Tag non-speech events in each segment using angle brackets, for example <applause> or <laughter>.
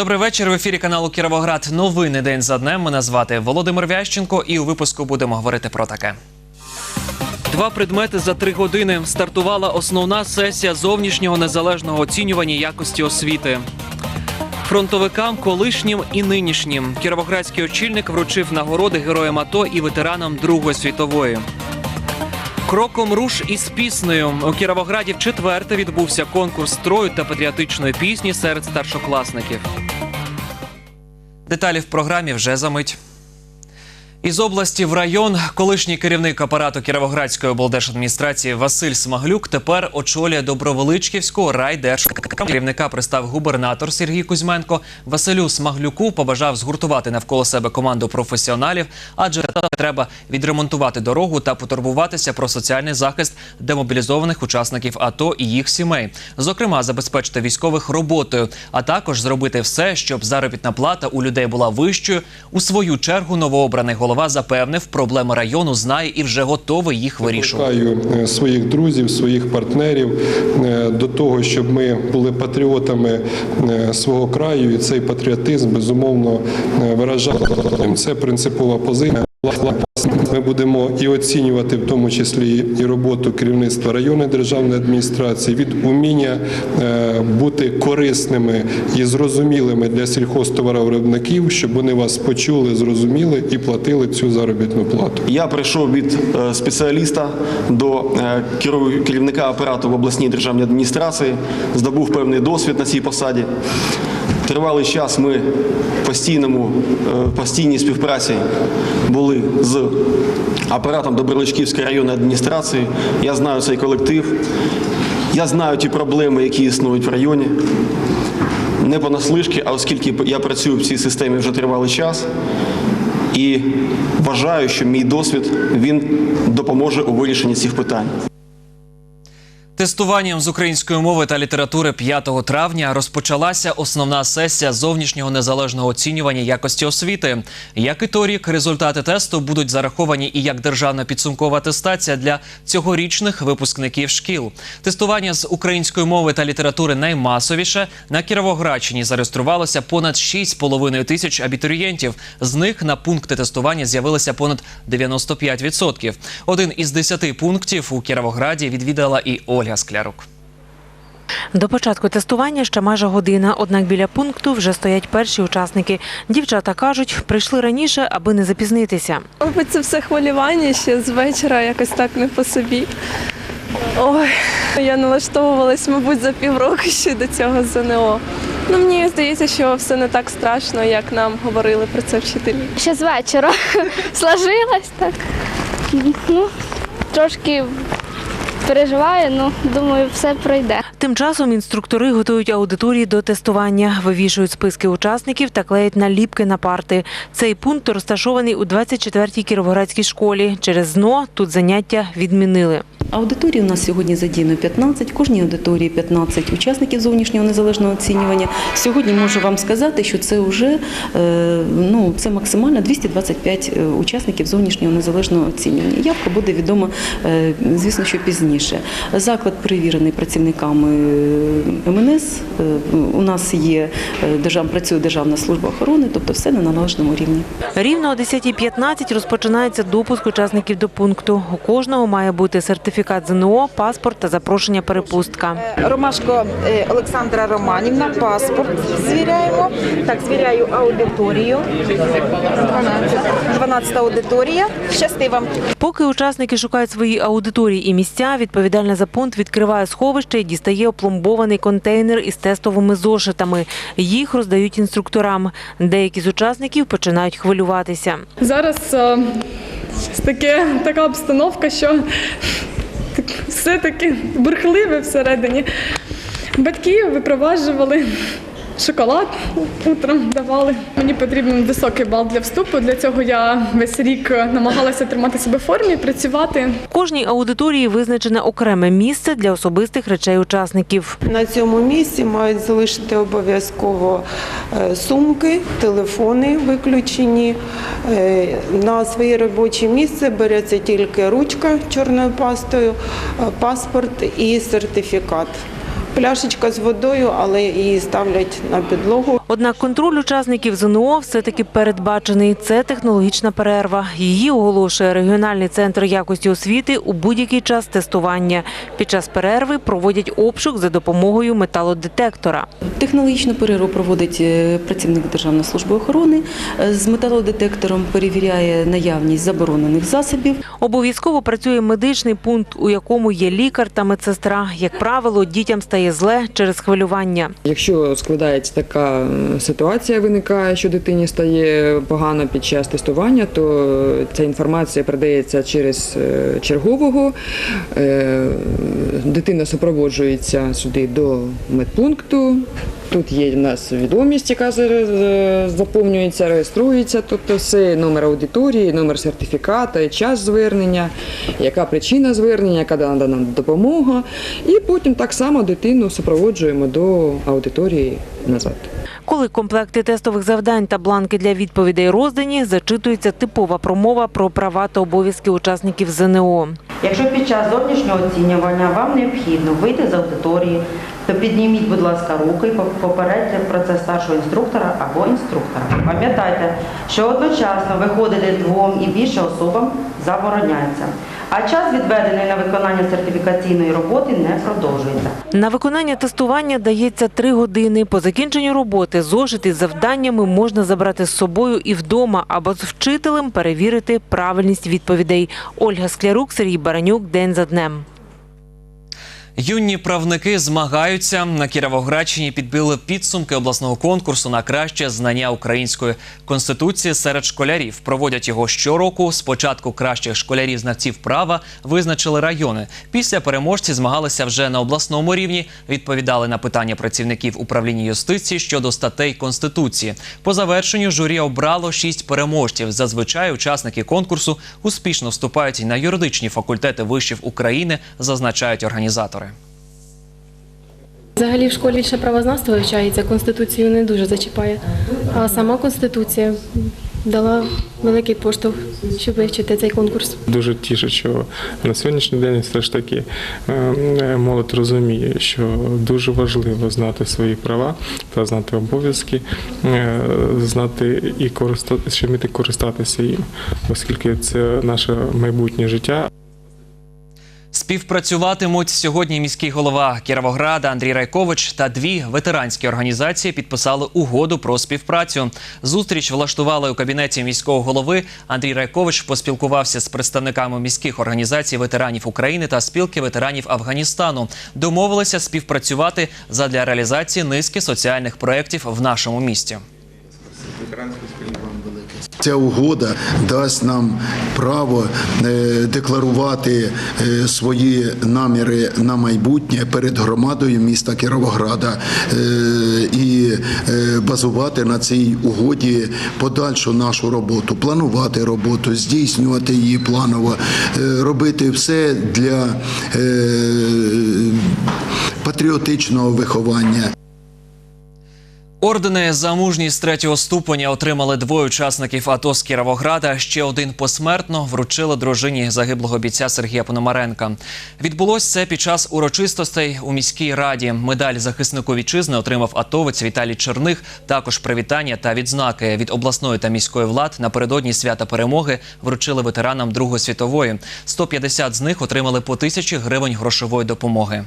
Добрий вечір. В ефірі каналу Кіровоград. Новини день за днем. Мене звати Володимир Вященко, і у випуску будемо говорити про таке. Два предмети за три години. Стартувала основна сесія зовнішнього незалежного оцінювання якості освіти. Фронтовикам, колишнім і нинішнім. Кіровоградський очільник вручив нагороди героям АТО і ветеранам Другої світової. Кроком руш із піснею у Кіровограді в четверте відбувся конкурс строю та патріотичної пісні серед старшокласників. Деталі в програмі вже за мить. Із області в район колишній керівник апарату Кіровоградської облдержадміністрації Василь Смаглюк тепер очолює Добровеличківського райдержкомісію. Керівника пристав губернатор Сергій Кузьменко. Василю Смаглюку побажав згуртувати навколо себе команду професіоналів, адже треба відремонтувати дорогу та потурбуватися про соціальний захист демобілізованих учасників АТО і їх сімей. Зокрема, забезпечити військових роботою, а також зробити все, щоб заробітна плата у людей була вищою. У свою чергу новообраний голова запевнив, проблеми району знає і вже готовий їх вирішувати. Закликаю е, своїх друзів, своїх партнерів е, до того, щоб ми були патріотами е, свого краю, і цей патріотизм безумовно виражав. Це принципова позиція. Будемо і оцінювати в тому числі і роботу керівництва районної державної адміністрації від уміння е, бути корисними і зрозумілими для сільхозтоваровиробників, щоб вони вас почули, зрозуміли і платили цю заробітну плату. Я прийшов від е, спеціаліста до е, керівника апарату в обласній державній адміністрації, здобув певний досвід на цій посаді. Тривалий час ми в постійному, е, постійній співпраці були з апаратом Доброличківської районної адміністрації. Я знаю цей колектив, я знаю ті проблеми, які існують в районі. Не понаслишки, а оскільки я працюю в цій системі вже тривалий час, і вважаю, що мій досвід він допоможе у вирішенні цих питань. Тестуванням з української мови та літератури 5 травня розпочалася основна сесія зовнішнього незалежного оцінювання якості освіти. Як і торік, результати тесту будуть зараховані і як державна підсумкова атестація для цьогорічних випускників шкіл. Тестування з української мови та літератури наймасовіше на Кіровоградщині зареєструвалося понад 6,5 тисяч абітурієнтів. З них на пункти тестування з'явилося понад 95%. Один із десяти пунктів у Кіровограді відвідала і Ольга Склярук. До початку тестування ще майже година, однак біля пункту вже стоять перші учасники. Дівчата кажуть, прийшли раніше, аби не запізнитися. Мабуть, це все хвилювання ще з вечора, якось так не по собі. Ой, я налаштовувалась, мабуть, за півроку ще до цього ЗНО. Ну, мені здається, що все не так страшно, як нам говорили про це вчителі. ще з вечора <laughs> сложилось так. Ну, трошки переживаю, ну думаю, все пройде. Тим часом інструктори готують аудиторії до тестування, вивішують списки учасників та клеять наліпки на парти. Цей пункт розташований у 24-й Кіровоградській школі. Через ЗНО тут заняття відмінили. Аудиторії у нас сьогодні задіяно 15, в кожній аудиторії 15 учасників зовнішнього незалежного оцінювання. Сьогодні можу вам сказати, що це вже е, ну, це максимально 225 е, учасників зовнішнього незалежного оцінювання. Явка буде відома, е, звісно, що пізніше. Заклад перевірений працівниками МНС. У нас є держав, працює Державна служба охорони, тобто все на належному рівні. Рівно о 10.15 розпочинається допуск учасників до пункту. У кожного має бути сертифікат ЗНО, паспорт та запрошення перепустка. Ромашко е, Олександра Романівна, паспорт звіряємо. Так, звіряю аудиторію. 12. 12 аудиторія. Щасти вам. Поки учасники шукають свої аудиторії і місця, відповідальна за пункт відкриває сховище і дістає опломбований контейнер із тестовими зошитами. Їх роздають інструкторам. Деякі з учасників починають хвилюватися. Зараз е, таке, така обстановка, що все таке бурхливе всередині. Батьки випроваджували шоколад утром давали. Мені потрібен високий бал для вступу. Для цього я весь рік намагалася тримати себе в формі, працювати. Кожній аудиторії визначене окреме місце для особистих речей учасників. На цьому місці мають залишити обов'язково е, сумки, телефони виключені. Е, На своє робоче місце береться тільки ручка чорною пастою, е, паспорт і сертифікат. Пляшечка з водою, але її ставлять на підлогу. Однак контроль учасників ЗНО все-таки передбачений. Це технологічна перерва. Її оголошує регіональний центр якості освіти у будь-який час тестування. Під час перерви проводять обшук за допомогою металодетектора. Технологічну перерву проводить е, працівник Державної служби охорони е, з металодетектором, перевіряє наявність заборонених засобів. Обов'язково працює медичний пункт, у якому є лікар та медсестра. Як правило, дітям стає зле через хвилювання. Якщо складається така ситуація, виникає, що дитині стає погано під час тестування, то ця інформація передається через е, чергового. Е, Дитина супроводжується сюди до медпункту. Тут є в нас відомість, яка е, заповнюється, реєструється. Тобто все номер аудиторії, номер сертифіката, час звернення, яка причина звернення, яка дана нам допомога. І потім так само дитину супроводжуємо до аудиторії назад. Коли комплекти тестових завдань та бланки для відповідей роздані, зачитується типова промова про права та обов'язки учасників ЗНО. Якщо під час зовнішнього оцінювання вам необхідно вийти з аудиторії, то підніміть, будь ласка, руки і попередьте про це старшого інструктора або інструктора. Пам'ятайте, що одночасно виходити двом і більше особам забороняється, а час, відведений на виконання сертифікаційної роботи, не продовжується. На виконання тестування дається три години. По закінченню роботи зошити з завданнями можна забрати з собою і вдома, або з вчителем перевірити правильність відповідей. Ольга Склярук, Сергій Баранюк. День за днем. Юні правники змагаються на Кіровоградщині. Підбили підсумки обласного конкурсу на краще знання української конституції серед школярів. Проводять його щороку. Спочатку кращих школярів знавців права визначили райони. Після переможці змагалися вже на обласному рівні. Відповідали на питання працівників управління юстиції щодо статей конституції. По завершенню журі обрало шість переможців. Зазвичай учасники конкурсу успішно вступають на юридичні факультети вишів України, зазначають організатори. Взагалі в школі більше правознавство вивчається, конституцію не дуже зачіпає. А сама конституція дала великий поштовх, щоб вивчити цей конкурс. Дуже тішить, що на сьогоднішній день все ж таки е, молодь розуміє, що дуже важливо знати свої права та знати обов'язки, е, знати і користати, ще вміти користатися їм, оскільки це наше майбутнє життя. Співпрацюватимуть сьогодні міський голова Кіровограда Андрій Райкович та дві ветеранські організації підписали угоду про співпрацю. Зустріч влаштували у кабінеті міського голови. Андрій Райкович поспілкувався з представниками міських організацій ветеранів України та спілки ветеранів Афганістану. Домовилися співпрацювати задля реалізації низки соціальних проєктів в нашому місті. Ця угода дасть нам право е, декларувати е, свої наміри на майбутнє перед громадою міста Кіровограда е, і базувати на цій угоді подальшу нашу роботу, планувати роботу, здійснювати її планово, робити все для патріотичного виховання. Ордени за мужність третього ступеня отримали двоє учасників АТО з Кіровограда. Ще один посмертно вручили дружині загиблого бійця Сергія Пономаренка. Відбулось це під час урочистостей у міській раді. Медаль захиснику вітчизни отримав атовець Віталій Черних. Також привітання та відзнаки від обласної та міської влад напередодні свята перемоги вручили ветеранам Другої світової. 150 з них отримали по тисячі гривень грошової допомоги.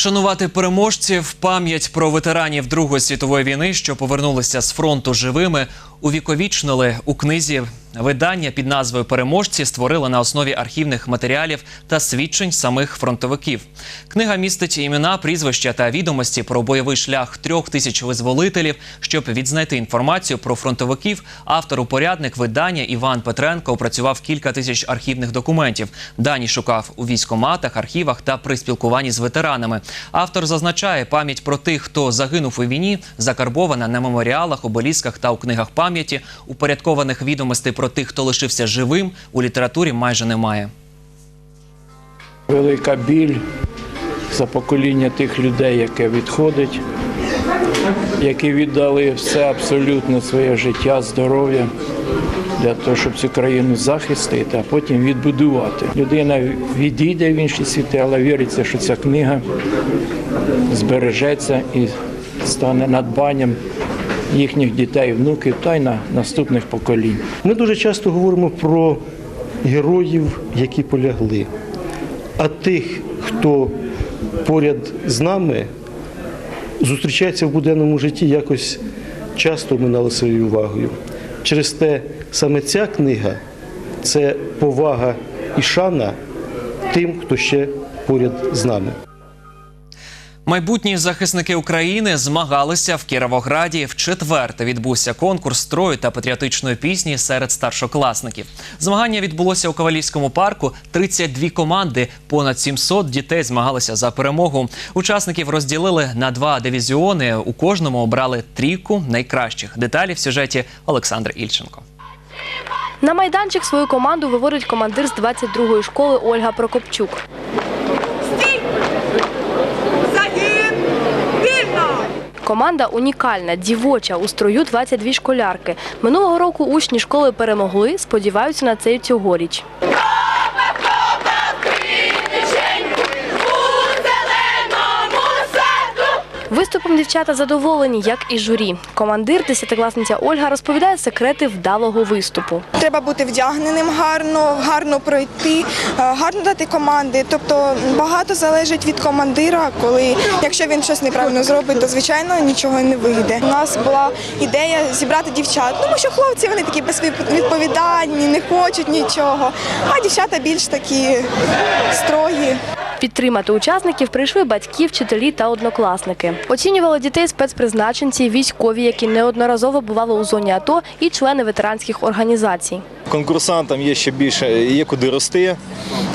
Шанувати переможців, пам'ять про ветеранів Другої світової війни, що повернулися з фронту живими, увіковічнили у книзі. Видання під назвою Переможці створили на основі архівних матеріалів та свідчень самих фронтовиків. Книга містить імена, прізвища та відомості про бойовий шлях трьох тисяч визволителів. Щоб відзнайти інформацію про фронтовиків, автор упорядник видання Іван Петренко опрацював кілька тисяч архівних документів. Дані шукав у військоматах, архівах та при спілкуванні з ветеранами. Автор зазначає, пам'ять про тих, хто загинув у війні, закарбована на меморіалах, обелісках та у книгах пам'яті. Упорядкованих відомостей про тих, хто лишився живим, у літературі майже немає. Велика біль за покоління тих людей, яке відходить. які віддали все абсолютно своє життя, здоров'я для того, щоб цю країну захистити, а потім відбудувати. Людина відійде в інші світи, але віриться, що ця книга збережеться і стане надбанням їхніх дітей, внуків та й на наступних поколінь. Ми дуже часто говоримо про героїв, які полягли. А тих, хто поряд з нами зустрічається в буденному житті, якось часто минали своєю увагою. Через те саме ця книга це повага і шана тим, хто ще поряд з нами. Майбутні захисники України змагалися в Кіровограді. В четверте відбувся конкурс строю та патріотичної пісні серед старшокласників. Змагання відбулося у Ковалівському парку. 32 команди, понад 700 дітей змагалися за перемогу. Учасників розділили на два дивізіони. У кожному обрали трійку найкращих. Деталі в сюжеті Олександр Ільченко. На майданчик свою команду виводить командир з 22-ї школи Ольга Прокопчук. Команда унікальна, дівоча. У строю 22 школярки. Минулого року учні школи перемогли, сподіваються на це й цьогоріч. Виступом дівчата задоволені, як і журі. Командир, десятикласниця Ольга, розповідає секрети вдалого виступу. Треба бути вдягненим гарно, гарно пройти, е, гарно дати команди. Тобто багато залежить від командира, коли якщо він щось неправильно зробить, то звичайно нічого не вийде. У нас була ідея зібрати дівчат, тому що хлопці вони такі безвідповідальні, не хочуть нічого, а дівчата більш такі строгі. Підтримати учасників прийшли батьки, вчителі та однокласники. Оцінювали дітей спецпризначенці, військові, які неодноразово бували у зоні АТО, і члени ветеранських організацій. Конкурсантам є ще більше, є куди рости,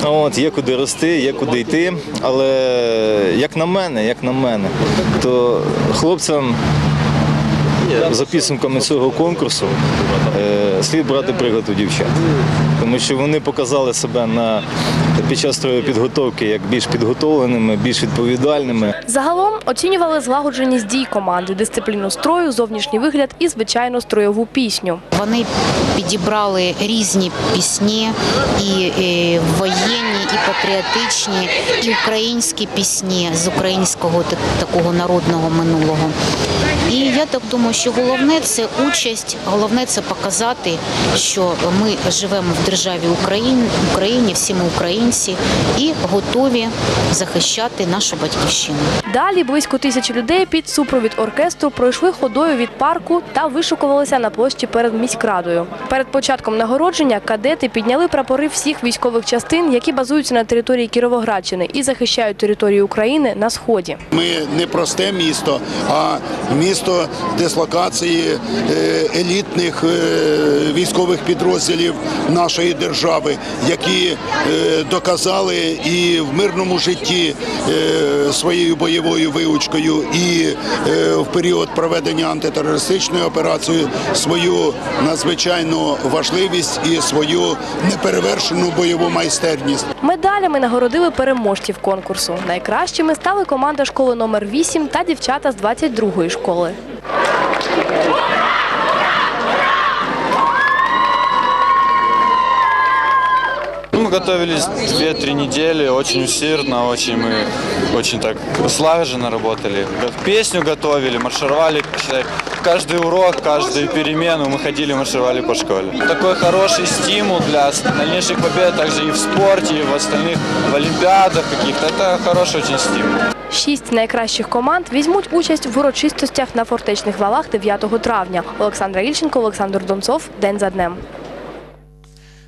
от, є куди рости, є куди йти. Але як на мене, як на мене, то хлопцям за підсумками цього конкурсу е, слід брати приклад у дівчат. Тому що вони показали себе на під час підготовки як більш підготовленими, більш відповідальними. Загалом оцінювали злагодженість дій команди, дисципліну строю, зовнішній вигляд і звичайно строєву пісню. Вони підібрали різні пісні, і, і воєнні, і патріотичні, і українські пісні з українського та- такого народного минулого. Так думаю, що головне це участь, головне це показати, що ми живемо в державі Україні, Україні, всі ми українці, і готові захищати нашу батьківщину. Далі близько тисячі людей під супровід оркестру пройшли ходою від парку та вишукувалися на площі перед міськрадою. Перед початком нагородження кадети підняли прапори всіх військових частин, які базуються на території Кіровоградщини і захищають територію України на сході. Ми не просте місто, а місто дислокації е, елітних е, військових підрозділів нашої держави, які е, доказали і в мирному житті своєю бойовою виучкою, і в період проведення антитерористичної операції свою надзвичайну важливість і свою неперевершену бойову майстерність. Медалями нагородили переможців конкурсу. Найкращими стали команда школи номер 8 та дівчата з 22-ї школи. Ну, Мы готовились 2-3 недели, очень усердно, очень мы очень так слаженно работали. Песню готовили, маршировали, считай, каждый урок, каждую перемену мы ходили, маршировали по школе. Такой хороший стимул для дальнейших побед, также и в спорте, и в остальных, в олимпиадах каких-то. Это хороший очень стимул. Шість найкращих команд візьмуть участь в урочистостях на фортечних валах 9 травня. Олександра Ільченко, Олександр Донцов. День за днем.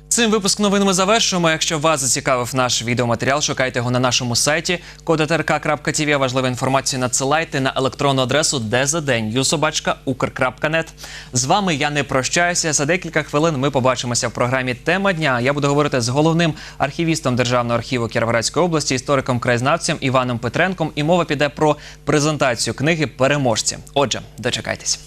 Цим випуск новин ми завершуємо. Якщо вас зацікавив наш відеоматеріал, шукайте його на нашому сайті kodatrk.tv. Важливу інформацію надсилайте на електронну адресу dzd.ukr.net. З вами я не прощаюся. За декілька хвилин ми побачимося в програмі Тема дня. Я буду говорити з головним архівістом Державного архіву Кіровоградської області, істориком краєзнавцем Іваном Петренком. І мова піде про презентацію книги Переможці. Отже, дочекайтесь.